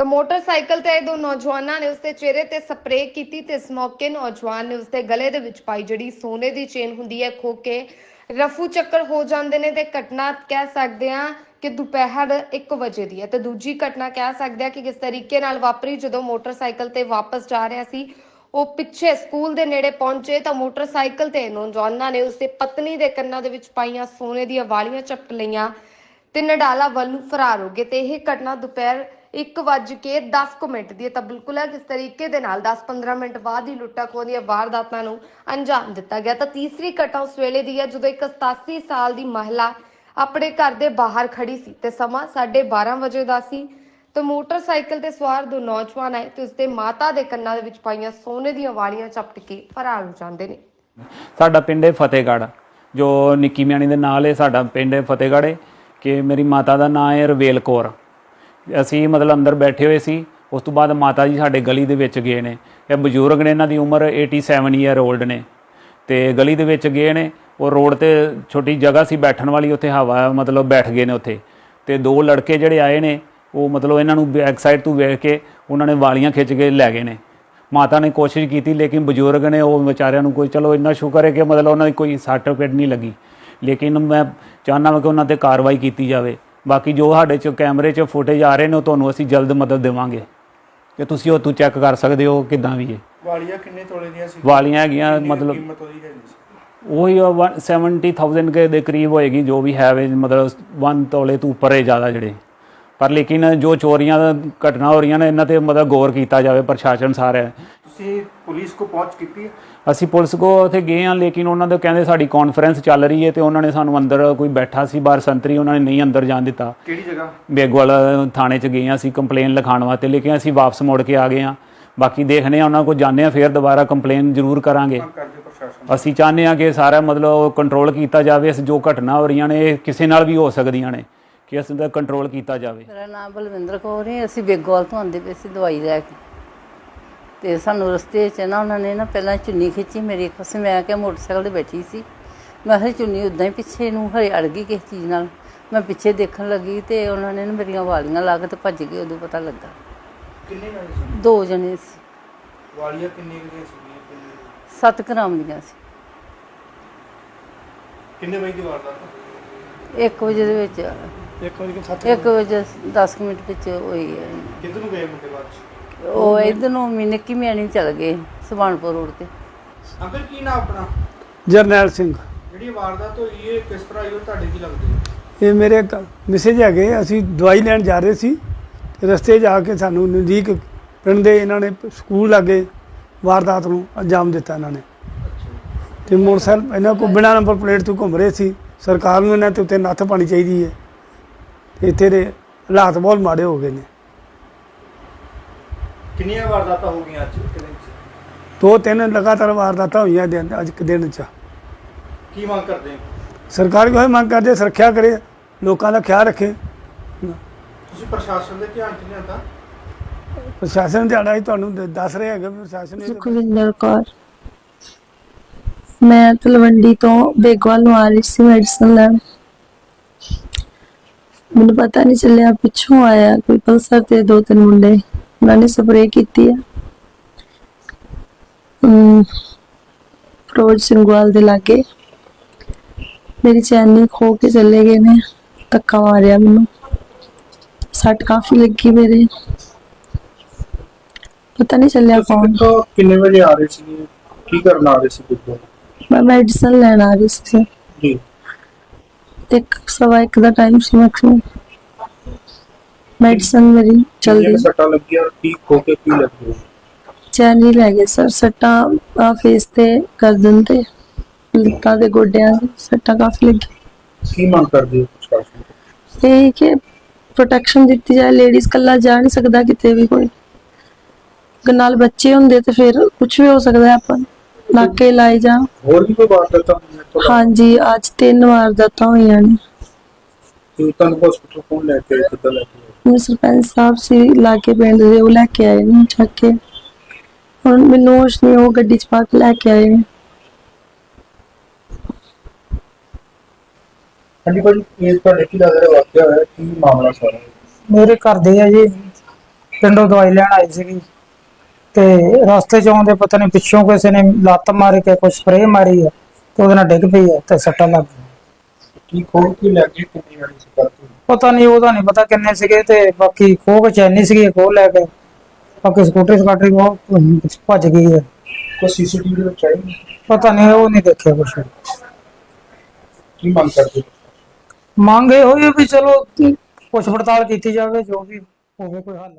ਤਾਂ ਮੋਟਰਸਾਈਕਲ ਤੇ ਆਏ ਦੋ ਨੌਜਵਾਨਾਂ ਨੇ ਉਸਦੇ ਚਿਹਰੇ ਤੇ ਸਪਰੇਅ ਕੀਤੀ ਤੇ ਇਸ ਮੌਕੇ ਨੌਜਵਾਨ ਨੇ ਉਸਦੇ ਗਲੇ ਦੇ ਵਿੱਚ ਪਾਈ ਜਿਹੜੀ ਸੋਨੇ ਦੀ ਚੇਨ ਹੁੰਦੀ ਹੈ ਖੋ ਕੇ ਰਫੂ ਚੱਕਰ ਹੋ ਜਾਂਦੇ ਨੇ ਤੇ ਘਟਨਾ ਕਹਿ ਸਕਦੇ ਆ ਕਿ ਦੁਪਹਿਰ 1 ਵਜੇ ਦੀ ਹੈ। ਤੇ ਦੂਜੀ ਘਟਨਾ ਕਹਿ ਸਕਦੇ ਆ ਕਿ ਕਿਸ ਤਰੀਕੇ ਨਾਲ ਵਾਪਰੀ ਜਦੋਂ ਮੋਟਰਸਾਈਕਲ ਤੇ ਵਾਪਸ ਜਾ ਰਿਹਾ ਸੀ, ਉਹ ਪਿੱਛੇ ਸਕੂਲ ਦੇ ਨੇੜੇ ਪਹੁੰਚੇ ਤਾਂ ਮੋਟਰਸਾਈਕਲ ਤੇ ਨੌਜਵਾਨਾਂ ਨੇ ਉਸਦੇ ਪਤਨੀ ਦੇ ਕੰਨਾਂ ਦੇ ਵਿੱਚ ਪਾਈਆਂ ਸੋਨੇ ਦੀਆਂ ਵਾਲੀਆਂ ਚੱਪ ਲਈਆਂ ਤੇ ਨਡਾਲਾ ਵੱਲ ਨੂੰ ਫਰਾਰ ਹੋ ਗਏ ਤੇ ਇਹ ਘਟਨਾ ਦੁਪਹਿਰ 1 ਵੱਜ ਕੇ 10 ਕੁ ਮਿੰਟ ਦੀ ਹੈ। ਤਾਂ ਬਿਲਕੁਲ ਹੈ ਕਿਸ ਤਰੀਕੇ ਦੇ ਨਾਲ 10-15 ਮਿੰਟ ਬਾਅਦ ਹੀ ਲੁੱਟਾਂ ਖੋਹ ਦੀਆਂ ਵਾਰਦਾਤਾਂ ਨੂੰ ਅੰਜਾਮ ਦਿੱਤਾ ਗਿਆ। ਤਾਂ ਤੀਸਰੀ ਘਟਨਾ ਉਸ ਵੇਲੇ ਦੀ ਹੈ ਜਦੋਂ ਇੱਕ 87 ਸਾਲ ਦੀ ਮਹਿਲਾ ਆਪਣੇ ਘਰ ਦੇ ਬਾਹਰ ਖੜੀ ਸੀ ਤੇ ਸਮਾਂ 12:30 ਵਜੇ ਦਾ ਸੀ। ਤੇ ਮੋਟਰਸਾਈਕਲ ਤੇ ਸਵਾਰ ਦੋ ਨੌਜਵਾਨ ਆਏ ਤੇ ਉਸਦੇ ਮਾਤਾ ਦੇ ਕੰਨਾਂ ਦੇ ਵਿੱਚ ਪਾਈਆਂ ਸੋਨੇ ਦੀਆਂ ਵਾਲੀਆਂ ਚਪਟ ਕੇ ਫਰਾਰ ਹੋ ਜਾਂਦੇ ਨੇ। ਸਾਡਾ ਪਿੰਡ ਹੈ ਫਤਿਹਗੜ੍ਹ। ਜੋ ਨਿੱਕੀ ਮਿਆਣੀ ਦੇ ਨਾਲ ਹੈ, ਸਾਡਾ ਪਿੰਡ ਹੈ ਫਤਿਹਗੜ੍ਹ ਹੈ। ਕਿ ਮੇਰੀ ਮਾਤਾ ਦਾ ਨਾਮ ਹੈ ਰਵੇਲ ਕੌਰ। ਅਸੀਂ ਮਤਲਬ ਅੰਦਰ ਬੈਠੇ ਹੋਏ ਸੀ, ਉਸ ਤੋਂ ਬਾਅਦ ਮਾਤਾ ਜੀ ਸਾਡੇ ਗਲੀ ਦੇ ਵਿੱਚ ਗਏ ਨੇ। ਇਹ ਬਜ਼ੁਰਗ ਨੇ ਇਹਨਾਂ ਦੀ ਉਮਰ 87 ਈਅਰ 올ਡ ਨੇ। ਤੇ ਗਲੀ ਦੇ ਵਿੱਚ ਗਏ ਨੇ, ਉਹ ਰੋਡ ਤੇ ਛੋਟੀ ਜਗ੍ਹਾ ਸੀ ਬੈਠਣ ਵਾਲੀ, ਉੱਥੇ ਹਵਾ ਮਤਲਬ ਬੈਠ ਗਏ ਨੇ ਉੱਥੇ। ਤੇ ਦੋ ਲੜਕੇ ਜਿਹੜੇ ਆਏ ਨੇ, ਉਹ ਮਤਲਬ ਇਹਨਾਂ ਨੂੰ ਬੈਕ ਸਾਈਡ ਤੋਂ ਵੇਖ ਕੇ ਉਹਨਾਂ ਨੇ ਵਾਲੀਆਂ ਖਿੱਚ ਕੇ ਲੈ ਗਏ ਨੇ। ਮਾਤਾ ਨੇ ਕੋਸ਼ਿਸ਼ ਕੀਤੀ, ਲੇਕਿਨ ਬਜ਼ੁਰਗ ਨੇ ਉਹ ਵਿਚਾਰਿਆਂ ਨੂੰ ਕੋਈ, ਚਲੋ ਇੰਨਾ ਸ਼ੁਕਰ ਹੈ ਕਿ ਮਤਲਬ ਉਹਨਾਂ ਦੀ ਕੋਈ ਸਰਟੀਫਿਕੇਟ ਨਹੀਂ ਲੱਗੀ। ਲੇਕਿਨ ਮੈਂ ਚਾਹੁੰਦਾ ਹਾਂ ਕਿ ਉਹਨਾਂ ਤੇ ਕਾਰਵਾਈ ਕੀਤੀ ਜਾਵੇ। ਬਾਕੀ ਜੋ ਸਾਡੇ ਚ ਕੈਮਰੇ 'ਚ ਫੁਟੇਜ ਆ ਰਹੇ ਨੇ ਉਹ ਤੁਹਾਨੂੰ ਅਸੀਂ ਜਲਦ ਮਦਦ ਦੇਵਾਂਗੇ। ਕਿ ਤੁਸੀਂ ਉਹ ਤੋਂ ਚੈੱਕ ਕਰ ਸਕਦੇ ਹੋ ਕਿਦਾਂ ਵੀ ਹੈ। ਵਾਲੀਆਂ ਕਿੰਨੇ ਤੋਲੇ ਦੀਆਂ ਸੀ? ਵਾਲੀਆਂ ਹੈਗੀਆਂ ਮਤਲਬ ਕੀਮਤ ਉਹਦੀ ਹੈਗੀ ਸੀ? ਉਹੀ 70000 ਕੇ ਦੇ ਕਰੀਬ ਹੋਏਗੀ ਜੋ ਵੀ ਹੈ ਮਤਲਬ 1 ਤੋਲੇ ਤੋਂ ਉੱਪਰ ਹੈ ਜ਼ਿਆਦਾ ਜਿਹੜੇ। ਪਰ ਲੇਕਿਨ ਜੋ ਚੋਰੀਆਂ ਦਾ ਘਟਨਾ ਹੋ ਰਹੀਆਂ ਨੇ ਇਹਨਾਂ ਤੇ ਮਤਲਬ ਗੌਰ ਕੀਤਾ ਜਾਵੇ ਪ੍ਰਸ਼ਾਸਨ ਸਾਰਾ ਤੁਸੀਂ ਪੁਲਿਸ ਕੋ ਪਹੁੰਚ ਕੀਤੀ ਹੈ? ਅਸੀਂ ਪੁਲਿਸ ਕੋ ਉੱਥੇ ਗਏ ਹਾਂ ਲੇਕਿਨ ਉਹਨਾਂ ਦੇ ਕਹਿੰਦੇ ਸਾਡੀ ਕਾਨਫਰੰਸ ਚੱਲ ਰਹੀ ਹੈ ਤੇ ਉਹਨਾਂ ਨੇ ਸਾਨੂੰ ਅੰਦਰ ਕੋਈ ਬੈਠਾ ਸੀ ਬਾਹਰ ਸੰਤਰੀ ਉਹਨਾਂ ਨੇ ਨਹੀਂ ਅੰਦਰ ਜਾਣ ਦਿੱਤਾ। ਕਿਹੜੀ ਜਗ੍ਹਾ? ਬੇਗਵਾਲ ਥਾਣੇ 'ਚ ਗਏ ਹਾਂ ਅਸੀਂ ਕੰਪਲੇਨ ਲਿਖਾਉਣ ਵਾਸਤੇ ਲੇਕਿਨ ਅਸੀਂ ਵਾਪਸ ਮੁੜ ਕੇ ਆ ਗਏ ਹਾਂ। ਬਾਕੀ ਦੇਖਦੇ ਹਾਂ ਉਹਨਾਂ ਕੋਲ ਜਾਂਦੇ ਹਾਂ ਫਿਰ ਦੁਬਾਰਾ ਕੰਪਲੇਨ ਜ਼ਰੂਰ ਕਰਾਂਗੇ। ਅਸੀਂ ਚਾਹੁੰਦੇ ਹਾਂ ਕਿ ਸਾਰਾ ਮਤਲਬ ਕੰਟਰੋਲ ਕੀਤਾ ਜਾਵੇ ਇਸ ਜੋ ਘਟਨਾ ਹੋ ਰਹੀਆਂ ਨੇ ਇਹ ਕਿਸੇ ਨਾਲ ਵੀ ਹੋ ਸਕਦੀਆਂ ਨੇ ਕਿ ਇਸ ਦਾ ਕੰਟਰੋਲ ਕੀਤਾ ਜਾਵੇ। ਮੇਰਾ ਨਾਮ ਬਲਵਿੰਦਰ ਕੌਰ ਹੈ ਅਸੀਂ ਬੇਗੋਲ ਤੋਂ ਆਉਂਦੇ ਪਏ ਸੀ ਦਵਾਈ ਲੈ ਕੇ। ਤੇ ਸਾਨੂੰ ਰਸਤੇ 'ਚ ਨਾ ਉਹਨਾਂ ਨੇ ਨਾ ਪਹਿਲਾਂ ਚੁੰਨੀ ਖਿੱਚੀ ਮੇਰੀ ਪਾਸੇ ਮੈਂ ਕਿ ਮੋਟਰਸਾਈਕਲ ਤੇ ਬੈਠੀ ਸੀ। ਮੈਂ ਕਿਹਾ ਚੁੰਨੀ ਉਦਾਂ ਹੀ ਪਿੱਛੇ ਨੂੰ ਹਰੇ ਅੜ ਗਈ ਕਿਸੇ ਚੀਜ਼ ਨਾਲ। ਮੈਂ ਪਿੱਛੇ ਦੇਖਣ ਲੱਗੀ ਤੇ ਉਹਨਾਂ ਨੇ ਨਾ ਮੇਰੀਆਂ ਵਾਲੀਆਂ ਲਾ ਕੇ ਤੇ ਭੱਜ ਗਏ ਉਦੋਂ ਪਤਾ ਲੱਗਾ। ਕਿੰਨੇ ਵਾਲੀ ਸੀ? ਦੋ ਜਣੇ ਸੀ। ਵਾਲੀਆਂ ਕਿੰਨੇ ਕੁ ਦੀਆਂ ਸੀ 7 ਗ੍ਰਾਮ ਦੀਆਂ ਸੀ। ਕਿੰਨੇ ਵਜੇ ਦੀ ਵਾਰਦਾਤ 1 ਵਜੇ ਦੇ ਵਿੱਚ ਇੱਕ ਵਜੇ ਕਿ 7 1 ਵਜੇ? 10 ਮਿੰਟ ਵਿੱਚ ਹੋਈ ਹੈ। ਕਿੱਧਰ ਨੂੰ ਗਏ ਮੁੰਡੇ ਬਾਅਦ ਉਹ ਇਧਰ ਨੂੰ ਮਿਨਕੀ ਮਿਆਣੀ ਚਲ ਗਏ ਸੁਬਾਨਪੁਰ ਰੋਡ ਤੇ। ਅੰਕਲ ਕੀ ਨਾਮ ਆਪਣਾ? ਜਰਨੈਲ ਸਿੰਘ। ਜਿਹੜੀ ਵਾਰਦਾਤ ਹੋਈ ਹੈ ਕਿਸ ਤਰ੍ਹਾਂ ਹੋਈ ਤੁਹਾਡੇ ਕੀ ਲੱਗਦੀ ਹੈ ਇਹ ਮੇਰੇ ਮੈਸੇਜ ਹੈਗੇ ਅਸੀਂ ਦਵਾਈ ਲੈਣ ਜਾ ਰਹੇ ਸੀ। ਤੇ ਰਸਤੇ 'ਚ ਆ ਕੇ ਸਾਨੂੰ ਨਜ਼ਦੀਕ ਪਿੰਡ ਦੇ ਇਹਨਾਂ ਨੇ ਸਕੂਲ ਲਾਗੇ ਵਾਰਦਾਤ ਨੂੰ ਅੰਜਾਮ ਦਿੱਤਾ ਇਹਨਾਂ ਨੇ। ਤੇ ਮੋਟਰਸਾਈਕਲ ਇਹਨਾਂ ਕੋਲ ਬਿਨਾਂ ਨੰਬਰ ਪਲੇਟ ਤੋਂ ਘੁੰਮ ਰਹੇ ਸੀ। ਸਰਕਾਰ ਨੂੰ ਇਹਨਾਂ ਤੇ ਉੱਤੇ ਨੱਥ ਪਾਣੀ ਚਾਹੀਦੀ ਹੈ। ਤੇ ਇੱਥੇ ਦੇ ਹਾਲਾਤ ਬਹੁਤ ਮਾੜੇ ਹੋ ਗਏ ਨੇ। ਕਿੰਨੀਆਂ ਵਾਰਦਾਤਾਂ ਹੋ ਗਈਆਂ ਅੱਜ ਇੱਕ ਦਿਨ ਚ? ਦੋ ਤਿੰਨ ਲਗਾਤਾਰ ਵਾਰਦਾਤਾਂ ਹੋਈਆਂ ਦਿਨ ਅੱਜ ਇੱਕ ਦਿਨ 'ਚ। ਕੀ ਮੰਗ ਕਰਦੇ ਹੋ? ਸਰਕਾਰ ਕੋਈ ਮੰਗ ਕਰਦੇ ਸੁਰੱਖਿਆ ਕਰੇ ਲੋਕਾਂ ਦਾ ਖਿਆਲ ਰੱਖੇ। ਤੁਸੀਂ ਪ੍ਰਸ਼ਾਸਨ ਦੇ ਧਿਆਨ ਚ ਲਿਆਂਦਾ? ਪ੍ਰਸ਼ਾਸਨ ਦਿਹਾੜਾ ਹੀ ਤੁਹਾਨੂੰ ਦ- ਦੱਸ ਰਿਹਾ ਹੈਗਾ ਵੀ ਪ੍ਰਸ਼ਾਸਨ ਨੇ। ਸੁਖਵਿੰਦਰ ਕੌਰ। ਮੈਂ ਤਲਵੰਡੀ ਤੋਂ ਬੇਗਵਾਲ ਨੂੰ ਆ ਰਹੀ ਸੀ ਮੈਡੀਸਨ ਲੈਣ। ਮੈਨੂੰ ਪਤਾ ਨਹੀਂ ਚੱਲਿਆ ਪਿੱਛੋਂ ਆਇਆ ਕੋਈ ਪਲਸਰ ਤੇ ਦੋ ਤਿੰਨ ਮੁੰਡੇ। ਉਹਨਾਂ ਨੇ ਸਪਰੇਅ ਕੀਤੀ ਆ। ਫਿਰੋਜ਼ ਸਿੰਘਵਾਲ ਦੇ ਲਾਗੇ। ਮੇਰੀ ਚੈਨੀ ਖੋ ਕੇ ਚਲੇ ਗਏ ਨੇ ਧੱਕਾ ਮਾਰਿਆ ਮੈਨੂੰ। ਸੱਟ ਕਾਫੀ ਲੱਗੀ ਮੇਰੇ। ਪਤਾ ਨਹੀਂ ਚੱਲਿਆ ਕੌਣ। ਕਿੰਨੇ ਵਜੇ ਆ ਰਹੇ ਸੀ ਕੀ ਕਰਨ ਆ ਰਹੇ ਸੀ ਕਿੱਥੋਂ? ਮੈਂ ਮੈਡੀਸਨ ਲੈਣ ਆ ਰਹੀ ਸੀ। ਜੀ। ਸਵਾ ਇੱਕ ਦਾ ਟਾਈਮ ਸੀ ਮੈਕਸਿਮਮ ਮੈਡੀਸਨ ਮੇਰੀ ਚਲਦੀ। ਸੱਟਾਂ ਲੱਗੀਆਂ ਕੀ ਖੋ ਕੇ ਕੀ ਲੱਗੀ ਚੈਨ ਹੀ ਲੈ ਗਏ ਸਰ ਸੱਟਾਂ ਆ ਫੇਸ ਤੇ ਗਰਦਨ ਤੇ ਲੱਤਾਂ ਤੇ ਗੋਡਿਆਂ ਤੇ ਸੱਟਾਂ ਕਾਫੀ ਲੱਗੀ ਕੀ ਮੰਗ ਕਰਦੇ ਹੋ ਪ੍ਰਸ਼ਾਸਨ ਤੋਂ? ਇਹ ਹੈ ਕਿ ਪ੍ਰੋਟੈਕਸ਼ਨ ਦਿੱਤੀ ਜਾਏ ਲੇਡੀਜ਼ ਕੱਲਾ ਜਾ ਨਹੀਂ ਸਕਦਾ ਕਿਤੇ ਵੀ ਕੋਈ। ਅਗਰ ਨਾਲ ਬੱਚੇ ਹੁੰਦੇ ਤੇ ਫਿਰ ਕੁਝ ਵੀ ਹੋ ਸਕਦਾ ਹੈ ਆਪਾਂ ਨੂੰ। ਨਾਕੇ ਲਾਏ ਜਾ ਹੋਰ ਵੀ ਕੋਈ ਵਾਰਦਾਤਾਂ ਹੋਈਆਂ ਤੋਂ ਹਾਂਜੀ ਅੱਜ ਤਿੰਨ ਵਾਰਦਾਤਾਂ ਹੋਈਆਂ ਨੇ। ਕਿ ਤੁਹਾਨੂੰ ਹਸਪੀਟਲ ਕੋਲ ਲੈ ਕੇ ਆਏ, ਕਿੱਦਾਂ ਲੈ ਕੇ? ਮੇਰੇ ਸਰਪੰਚ ਸਾਹਿਬ ਸੀ ਲਾਗੇ ਪਿੰਡ ਦੇ ਉਹ ਲੈ ਕੇ ਆਏ ਨੇ ਚੱਕ ਕੇ। ਹੁਣ ਮੈਨੂੰ ਹੋਸ਼ ਨਹੀਂ ਉਹ ਗੱਡੀ ਚ ਪਾ ਕੇ ਲੈ ਕੇ ਆਏ। ਨੇ ਹਾਂਜੀ ਭਾਜੀ ਇਹ ਤੁਹਾਡੇ ਕੀ ਲੱਗ ਰਿਹਾ ਵਾਕਿਆ ਹੋਇਆ ਕੀ ਮਾਮਲਾ ਸਾਰਾ? ਮੇਰੇ ਘਰ ਦੇ ਆ ਜੀ ਪਿੰਡੋਂ ਦਵਾਈ ਲੈਣ ਆਈ ਸੀਗੀ। ਤੇ ਰਸਤੇ 'ਚ ਆਉਂਦੇ ਪਤਾ ਨਹੀਂ ਪਿੱਛੋਂ ਕਿਸੇ ਨੇ ਲੱਤ ਮਾਰ ਕੇ ਕੋਈ ਸਪਰੇਅ ਮਾਰੀ ਹੈ ਤੇ ਉਹਦੇ ਨਾਲ ਡਿੱਗ ਪਈ ਹੈ ਤੇ ਸੱਟਾਂ ਲੱਗ ਗਈਆਂ। ਕੀ ਖੋਲ ਕੇ ਲੈ ਕੇ ਕਿੰਨੀ ਵਾਰੀ ਸੀ ਕਰਤੀ ਪਤਾ ਨਹੀਂ ਉਹਦਾ ਨਹੀਂ ਪਤਾ ਕਿੰਨੇ ਸੀਗੇ ਤੇ ਬਾਕੀ ਖੋਹ ਕੇ ਚੈਨੀ ਸੀਗੀ ਖੋਹ ਲੈ ਕੇ। ਬਾਕੀ ਸਕੂਟਰੀ ਸਕਾਟਰੀ ਉਹ ਭੱਜ ਗਈ ਹੈ। ਕੋਈ ਸੀਸੀਟੀਵੀ ਦੇ ਵਿੱਚ ਆਈ ਪਤਾ ਨਹੀਂ ਉਹ ਨਹੀਂ ਦੇਖਿਆ ਕੁਛ। ਕੀ ਮੰਗ ਕਰਦੇ? ਮੰਗ ਇਹ ਹੋਈ ਵੀ ਚਲੋ ਪੁੱਛ ਪੜਤਾਲ ਕੀਤੀ ਜਾਵੇ ਜੋ ਵੀ ਹੋਵੇ ਕੋਈ ਹੱਲ।